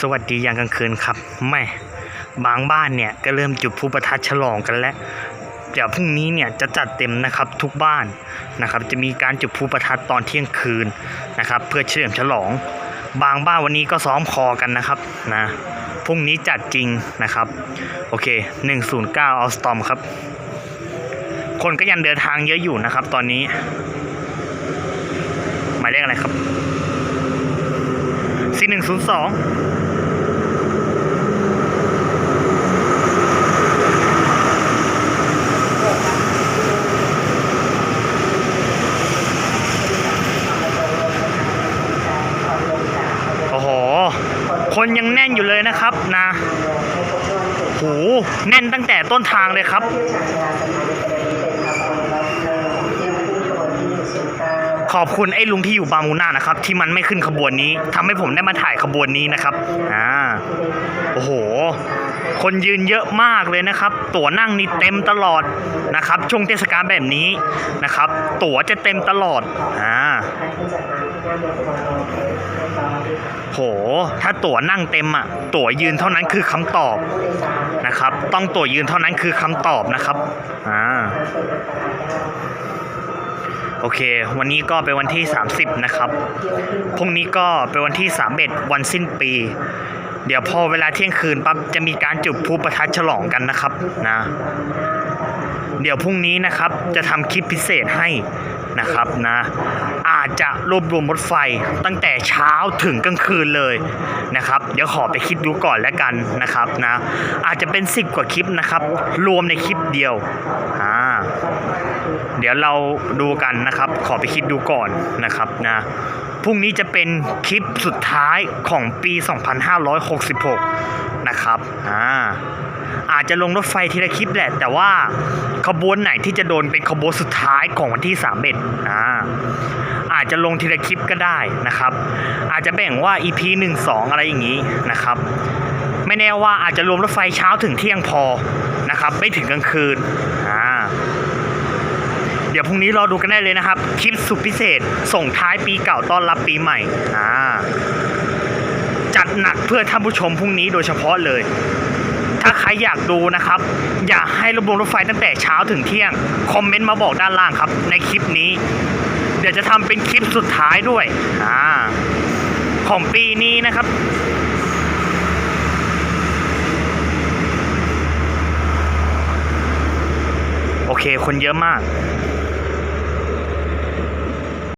สวัสดียามกลางคืนครับแม่บางบ้านเนี่ยก็เริ่มจุดพลุประทัดฉลองกันแล้วเดี๋ยวพรุ่งนี้เนี่ยจะจัดเต็มนะครับทุกบ้านนะครับ จะมีการจุดพลุประทัดตอนเที่ยงคืนนะครับ เพื่อเฉลิมฉลอง บางบ้านวันนี้ก็ซ้อมคอกันนะครับนะพรุ่งนี้จัดจริงนะครับ โอเค 109เอาสตอมครับ คนก็ยังเดินทางเยอะอยู่นะครับ ตอนนี้หมายเลขอะไรครับ หนึ่งศูนย์สองโอ้โห คนยังแน่นอยู่เลยนะครับนะโหแน่นตั้งแต่ต้นทางเลยครับ ขอบคุณไอ้ลุงที่อยู่บามูน่านะครับ ที่มันไม่ขึ้นขบวนนี้ทำให้ผมได้มาถ่ายขบวนนี้นะครับอ่าโอ้โห คนยืนเยอะมากเลยนะครับ ตั๋วนั่งนี่เต็มตลอดนะครับ ช่วงเทศกาลแบบนี้นะครับ ตั๋วจะเต็มตลอดอ่าโห ถ้าตั๋วนั่งเต็มอะตั๋วยืนเท่านั้นคือคำตอบนะครับ ต้องตั๋วยืนเท่านั้นคือคำตอบนะครับ อ่า โอเค วันนี้ก็เป็นวันที่ 30 นะครับพรุ่งนี้ก็เป็นวันที่ 31 วันสิ้นปี เดี๋ยวพอเวลาเที่ยงคืนปั๊บจะมีการจุดพลุประทัดฉลองกันนะครับนะ เดี๋ยวพรุ่งนี้นะครับจะทำคลิปพิเศษให้ นะครับนะ อาจจะรวบรวมรถไฟตั้งแต่เช้าถึงกลางคืนเลยนะครับ เดี๋ยวขอไปคิดดูก่อนแล้วกันนะครับนะ อาจจะเป็น 10 กว่าคลิปนะครับ รวมในคลิปเดียวอ่าเดี๋ยวเราดูกันนะครับ ขอไปคิดดูก่อนนะครับนะพรุ่งนี้จะเป็นคลิปสุดท้ายของปี 2566 นะครับอ่าอาจจะลงรถไฟทีละคลิปแหละ แต่ว่าขบวนไหนที่จะโดนเป็นขบวนสุดท้ายของวันที่3เบ็ดอ่าอาจจะลงทีละคลิปก็ได้นะครับ อาจจะแบ่งว่า EP 1 2 อะไรอย่างนี้นะครับ ไม่แน่ว่าอาจจะรวมรถไฟเช้าถึงเที่ยงพอนะครับ ไม่ถึงกลางคืนอ่าเดี๋ยวพรุ่งนี้รอดูกันได้เลยนะครับ คลิปสุดพิเศษส่งท้ายปีเก่าต้อนรับปีใหม่อ่า หนักเพื่อท่านผู้ชมพรุ่งนี้โดยเฉพาะเลย ถ้าใครอยากดูนะครับ อยากให้ระบบรถไฟตั้งแต่เช้าถึงเที่ยง คอมเมนต์มาบอกด้านล่างครับ ในคลิปนี้ เดี๋ยวจะทำเป็นคลิปสุดท้ายด้วยอ่าของปีนี้นะครับโอเค คนเยอะมาก